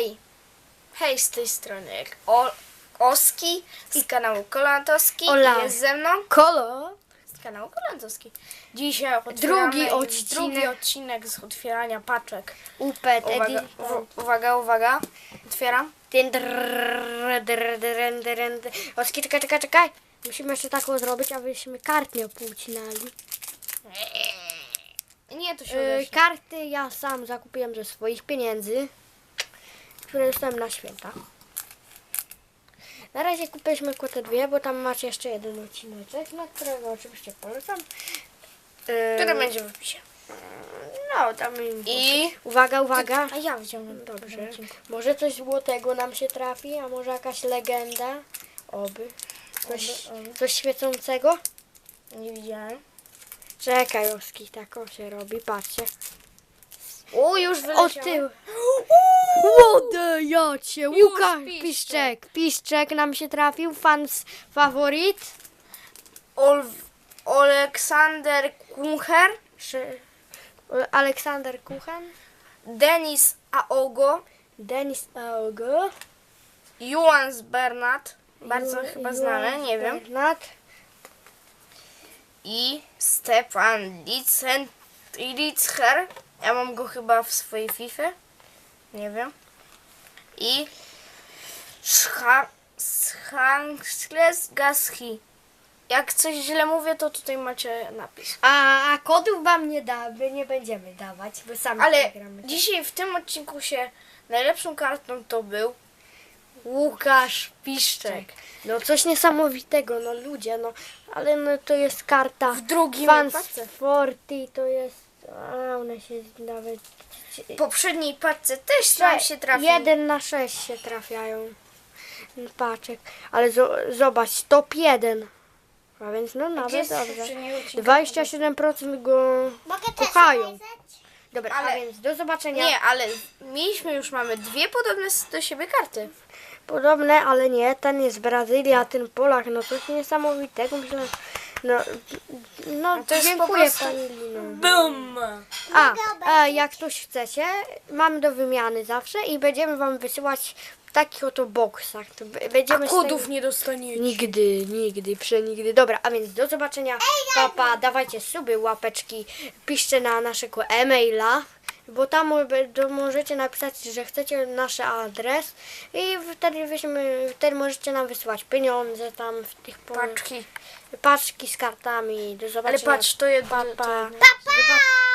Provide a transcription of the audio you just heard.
Hej, hej z tej strony o, Oski z kanału Kolantowski Ola. jest ze mną Kolo. z kanału Kolantowski. Dzisiaj otwieramy Drugi odcinek. drugi odcinek z otwierania paczek. Upet Uwaga, u, uwaga, uwaga. Otwieram. Oski, czekaj, czekaj, czekaj. Musimy jeszcze taką zrobić, abyśmy kart nie opłucinali. Nie, to się Yy, karty ja sam zakupiłem ze swoich pieniędzy, które dostałem na święta. Na razie kupiliśmy tylko te dwie, bo tam macie jeszcze jeden odcinek, na którego oczywiście polecam. Yy, Który będzie w opisie. No, tam I... Uwaga, uwaga. A ja wyciągnę. Dobrze. Może coś złotego nam się trafi, a może jakaś legenda? Oby. Coś, Oby, oby. coś świecącego? Nie widziałem. Czekaj, Oski, tak o się robi, patrzcie. O, już wyleciało. O tył. Łodę, jacie, Łukasz, piszczek. piszczek. Piszczek nam się trafił, fans faworyt. Ol, Aleksander Kuncher, Szy- Aleksander Kuchan, Denis Aogo, Denis Aogo. Juans Bernat, bardzo Ju- chyba Juan znane, nie wiem, Bernat. i Stefan Litzen, Litzher, ja mam go chyba w swojej FIFA, nie wiem, i Schankles Gaski. Jak coś źle mówię, to tutaj macie napis. A, a kodów wam nie da, my nie będziemy dawać, bo sami Ale przegramy. dzisiaj w tym odcinku się najlepszą kartą to był Łukasz Piszczek. No coś niesamowitego, no ludzie, no ale no to jest karta w drugim Fans. Forty, to jest, a one się nawet... W poprzedniej paczce też nam się trafił. Jeden na sześć się trafiają paczek, ale zo- zobacz, top jeden. A więc no nawet jest dobrze. poprzedni odcinek? 27% go Mogę też kochają. pokazać? Dobra, Ale- a więc do zobaczenia. Nie, ale mieliśmy już, mamy dwie podobne do siebie karty. Podobne, ale nie, ten jest Brazylii, a ten Polak, no coś niesamowitego, myślę, no, no to jest po dziękuję prostu- Pani Lino. Bum! A, a jak ktoś chcecie, mamy do wymiany zawsze i będziemy Wam wysyłać w takich oto boksach, to b- A będziemy z kodów nie dostaniecie. Nigdy, nigdy, przenigdy. Dobra, a więc do zobaczenia. Papa, dawajcie suby, łapeczki, piszcie na naszego e-maila, bo tam możecie napisać, że chcecie nasz adres i wtedy, weźmy, wtedy możecie nam wysyłać pieniądze tam w tych Paczki. paczki z kartami. Do Ale zobaczenia. patrz, to jedno. Papa. To jedno. Zobac-